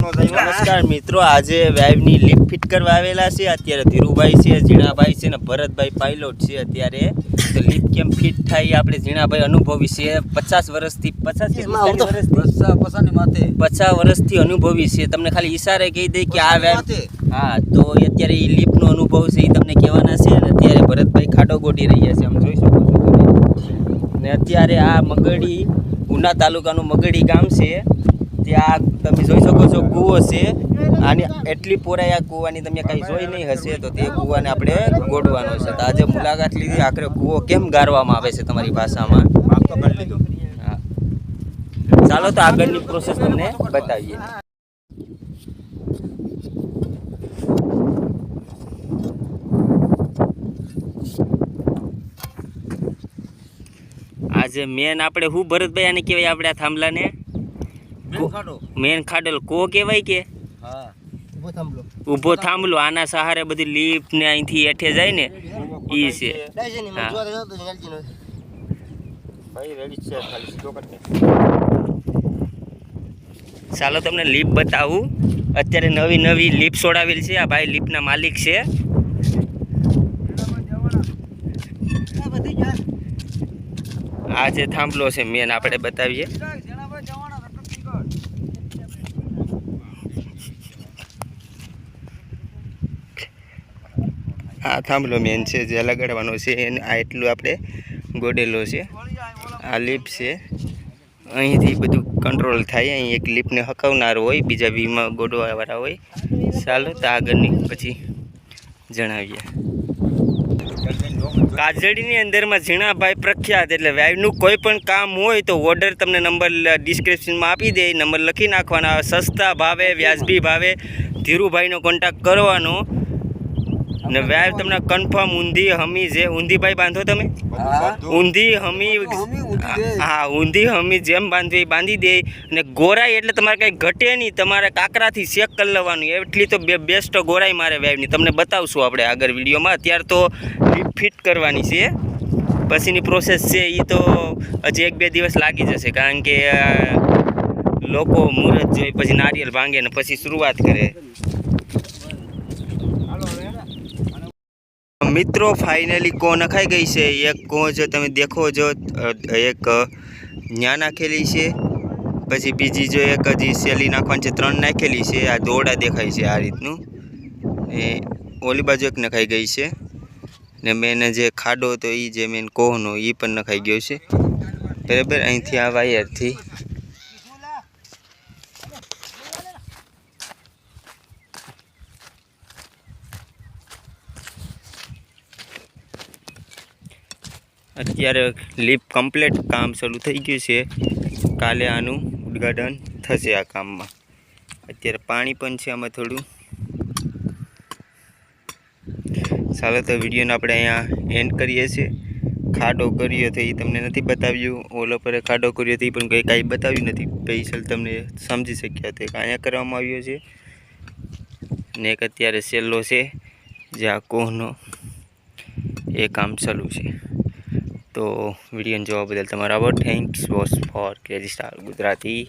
નમસ્કાર મિત્રો આજે વાઇફની લિપ ફિટ કરવા આવેલા છે. અત્યારે ધીરુભાઈ છે ઝીણાભાઈ છે ને ભરતભાઈ પાયલોટ છે અત્યારે. તો લિપ કેમ ફિટ થાય આપણે ઝીણાભાઈ અનુભવી છે. પચાસ વર્ષથી પચાસ પચાસ વર્ષથી અનુભવી છે. તમને ખાલી ઈશારે કહી દે કે આ વાઇવ હા તો અત્યારે એ લિપનો અનુભવ છે એ તમને કહેવાના છે. અને અત્યારે ભરતભાઈ ખાડો ગોટી રહ્યા છે. આમ જોઈ શકો છો તમે. ને અત્યારે આ મગડી ઉના તાલુકાનું મગડી ગામ છે. ત્યાં તમે જોઈ શકો છો કૂવો છે. આની એટલી પોરાઈ આ કૂવાની તમે કાંઈ જોઈ નહીં હશે તો તે કૂવાને આપણે ગોડવાનો છે. તો આજે મુલાકાત લીધી. આખરે કૂવો કેમ ગારવામાં આવે છે તમારી ભાષામાં? ચાલો તો આગળની પ્રોસેસ તમને બતાવીએ. આજે મેન આપણે શું ભરતભાઈ આને કહેવાય? આપણે આ થાંભલાને? મેન ખાડલ કો કહેવાય કે? હા ઊભો થાંભલો આના સહારે બધી લીપ ને અહીંથી હેઠે જાય ને ઈ છે. ચાલો તમને લીપ બતાવું. અત્યારે નવી નવી લીપ છોડાવેલી છે આ ભાઈ લીપના માલિક છે. આ જે થાંભલો છે મેન આપણે બતાવીએ. આ થાંભલો મેન છે, જે લગાડવાનો છે, એને આ એટલું આપણે ગોડેલો છે. આ લીપ છે. અહીંથી બધું કંટ્રોલ થાય, અહીં એક લીપને હકાવનાર હોય, બીજા વીમાં ગોડવાવાળા હોય. ચાલો તો આગળની પછી જણાવીએ. કાજળીની અંદરમાં ઝીણાભાઈ પ્રખ્યાત, એટલે વાયનું કોઈ પણ કામ હોય તો ઓર્ડર તમને નંબર ડિસ્ક્રિપ્શનમાં આપી દે નંબર લખી નાખવાના, સસ્તા ભાવે, વ્યાજબી ભાવે, ધીરુભાઈનો કોન્ટેક્ટ કરવાનો. ને વ્યાજ તમને કન્ફર્મ ઊંધી હમી જે ઊંધીભાઈ બાંધો તમે? ઊંધી હમી હા ઊંધી હમી જેમ બાંધવી એ બાંધી દે. અને ગોરાઈ એટલે તમારે કંઈ ઘટે નહીં તમારે કાકરાથી શેક કરી લેવાનું. એટલી તો બે બેસ્ટ ગોરાઈ મારે વાવની તમને બતાવશું આપણે આગળ વિડીયોમાં. અત્યારે તો ફિટ કરવાની છે. પછીની પ્રોસેસ છે એ તો હજી એક બે દિવસ લાગી જશે. કારણ કે લોકો મુહૂર્ત જોઈ પછી નારિયેલ ભાંગે ને પછી શરૂઆત કરે. મિત્રો ફાઇનલી કો નખાઈ ગઈ છે? એક કો જો તમે દેખો જો. એક ન્યા નાખેલી છે. પછી બીજી જો એક હજી સેલી નાખવાની છે, ત્રણ નાખેલી છે. આ દોરડા દેખાય છે આ રીતનું. એ ઓલી બાજુ એક નખાઈ ગઈ છે. ને મેં જે ખાડો હતો એ જે મેન કોહનો એ પણ નખાઈ ગયો છે. બરાબર? અહીંથી આ વાયરથી. અત્યારે લીપ કમ્પ્લીટ કામ શરૂ થઈ ગયું છે. કાલે આનું ઉદ્ઘાટન થશે આ કામમાં. અત્યારે પાણી પણ છે આમાં થોડું. ચાલો તો વિડીયોને આપણે અહીંયા એન્ડ કરીએ છીએ. ખાડો કર્યો તો એ તમને નથી બતાવ્યું. ઓલો પર ખાડો કર્યો તો પણ કંઈ કાંઈ બતાવ્યું નથી. પૈસલ તમને સમજી શક્યા હતા અહીંયા કરવામાં આવ્યો છે. ને એક અત્યારે સેલ્લો છે. જે આ કોહનો. એ કામ ચાલુ છે. તો વીડિયો જોવા બદલ તમારો આભાર. Thanks was for crazy star Gujarati